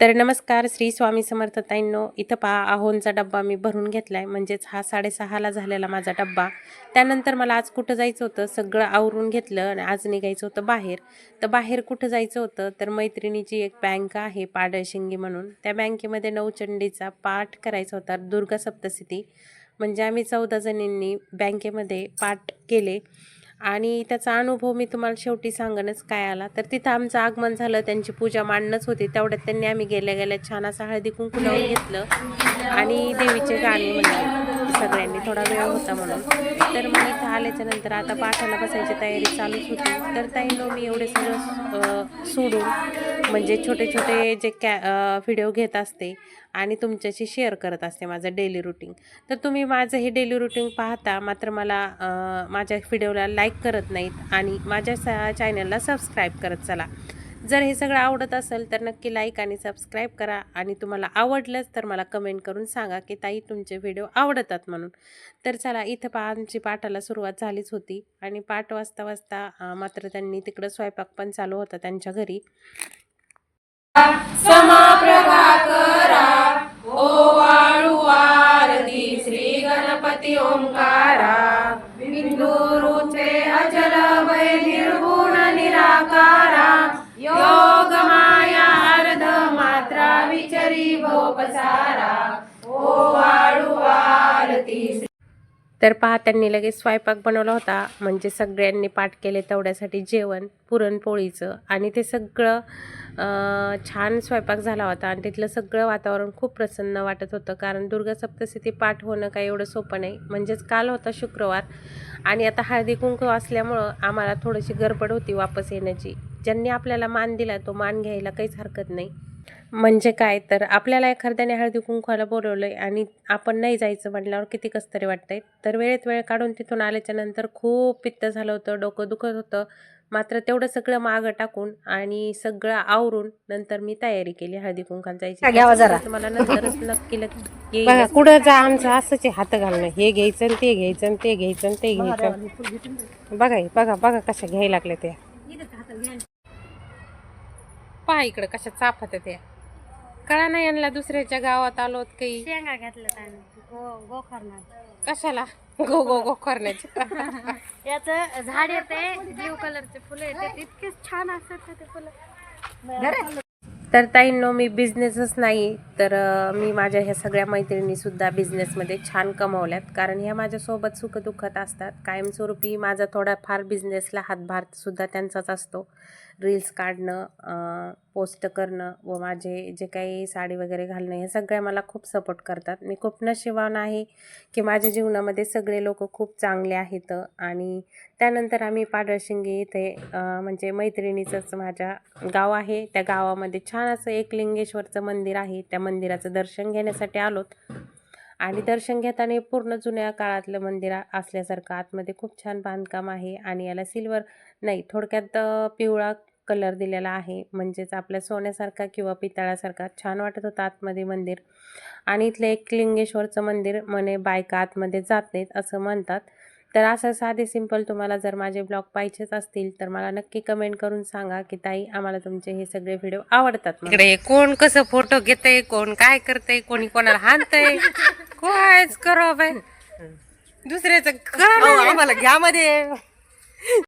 तर नमस्कार श्री स्वामी समर्थ ताईंनो इथं पहा आहोंचा डब्बा मी भरून घेतला आहे म्हणजेच हा साडेसहाला झालेला माझा डब्बा. त्यानंतर मला आज कुठं जायचं होतं सगळं आवरून घेतलं आणि आज निघायचं होतं बाहेर. तर बाहेर कुठं जायचं होतं तर मैत्रिणीची एक बँक आहे पाडळशिंगी म्हणून. त्या बँकेमध्ये नवचंडीचा पाठ करायचा होता दुर्गा सप्तसिती. म्हणजे आम्ही चौदा जणींनी बँकेमध्ये पाठ केले. आणि त्याचा अनुभव मी तुम्हाला शेवटी सांगणच काय आला. तर तिथं आमचं आगमन झालं त्यांची पूजा मांडणंच होती. तेवढ्यात त्यांनी आम्ही गेल्या गेल्या छान असं हळदी कुंकू लावून घेतलं आणि देवीचे गाणे म्हणले. सगळ्यांनी थोडा वेळ होता म्हणून. तर मग इथं आल्याच्यानंतर आता पाठाला बसायची तयारी चालूच होती. तर ताईनो मी एवढे सगळं सोडून म्हणजे छोटे छोटे जे कॅ व्हिडिओ घेत असते आणि तुमच्याशी शेअर करत असते माझं डेली रुटीन तर तुम्ही माझं हे डेली रुटीन पाहता मात्र मला माझ्या व्हिडिओला लाईक करत नाहीत आणि माझ्या सा चॅनलला सबस्क्राईब करत चला. जर हे सगळं आवडत असेल तर नक्की लाईक आणि सबस्क्राईब करा आणि तुम्हाला आवडलंच तर मला कमेंट करून सांगा की ताई तुमचे व्हिडिओ आवडतात म्हणून. तर चला इथं पा आमची पाठाला सुरुवात झालीच होती आणि पाठ वाजता वाजता मात्र त्यांनी तिकडं स्वयंपाक पण चालू होता त्यांच्या घरी. गती ओंकारा. बिंदुरुचे अजल वै निर्गुण निराकारा. योग माया अर्ध मात्रा विचरी भोपसारा ओ वाळू आरती तर पहा त्यांनी लगेच स्वयंपाक बनवला होता. म्हणजे सगळ्यांनी पाठ केले तेवढ्यासाठी जेवण पुरणपोळीचं. आणि ते सगळं छान स्वयंपाक झाला होता. आणि तिथलं सगळं वातावरण खूप प्रसन्न वाटत होतं. कारण दुर्गा सप्तशती पाठ होणं काही एवढं सोपं नाही. म्हणजेच काल होता शुक्रवार. आणि आता हळदी कुंकू असल्यामुळं आम्हाला थोडीशी गडबड होती वापस येण्याची. ज्यांनी आपल्याला मान दिला तो मान घ्यायला काहीच हरकत नाही. म्हणजे काय? तर आपल्याला एखाद्याने हळदी कुंकवाला बोलवलंय आणि आपण नाही जायचं म्हटल्यावर किती कस तरी वाटतंय. तर वेळेत वेळ काढून तिथून आल्याच्यानंतर खूप पित्त झालं होतं डोकं दुखत होतं. मात्र तेवढं सगळं मागं टाकून आणि सगळं आवरून नंतर मी तयारी केली हळदी कुंकाला जायची. तुम्हाला नंतरच नक्की नक्की. कुठं जा आमचं असंच हात घालणं. हे घ्यायचं आणि ते घ्यायचं आणि ते घ्यायचं आणि ते घ्यायचं. बघा बघा बघा कशा घ्यायला लागल्या त्या. पहा इकडं कशा चाफत त्या कळा नाही यांना दुसऱ्याच्या गावात आलो काही. शेंगा घातलं त्याने गो गोखरणार कशाला? गो गो गो करण्याचे याचं झाड येते ब्ल्यू कलरचे फुलं येतात इतके छान असतात ना ते फुलं. तर ताईंनो मी बिझनेसच नाही. तर मी माझ्या ह्या सगळ्या मैत्रिणीसुद्धा बिझनेसमध्ये छान कमवल्यात. कारण ह्या माझ्यासोबत सुखदुःखात असतात. कायमस्वरूपी माझा थोडाफार बिझनेसला हातभारसुद्धा त्यांचाच असतो. रील्स काढणं पोस्ट करणं व माझे जे काही साडी वगैरे घालणं हे सगळ्या मला खूप सपोर्ट करतात. मी खूप नशिबान आहे की माझ्या जीवनामध्ये सगळे लोक खूप चांगले आहेत आणि त्यानंतर आम्ही पाडळशिंगे इथे म्हणजे मैत्रिणीचंच माझ्या गाव आहे. त्या गावामध्ये छान असं एक लिंगेश्वरचं मंदिर आहे. त्या मंदिराचं दर्शन घेण्यासाठी आलोत. आणि दर्शन घेताना पूर्ण जुन्या काळातलं मंदिर असल्यासारखं आतमध्ये खूप छान बांधकाम आहे आणि याला सिल्वर नाही थोडक्यात पिवळा कलर दिलेला आहे. म्हणजेच आपल्या सोन्यासारखा किंवा पितळासारखा छान वाटत होतं आतमध्ये मंदिर. आणि इथलं एक लिंगेश्वरचं मंदिर म्हणे बायका आतमध्ये जात नाहीत असं म्हणतात. तर असं साधे सिंपल तुम्हाला जर माझे ब्लॉग पाहिजेच असतील तर मला नक्की कमेंट करून सांगा की ताई आम्हाला तुमचे हे सगळे व्हिडिओ आवडतात. इकडे कोण कसं फोटो घेतय कोण काय करतय कोणी कोणाला हाणतय? कायच करो बाय दुसऱ्याचं घ्या मध्ये.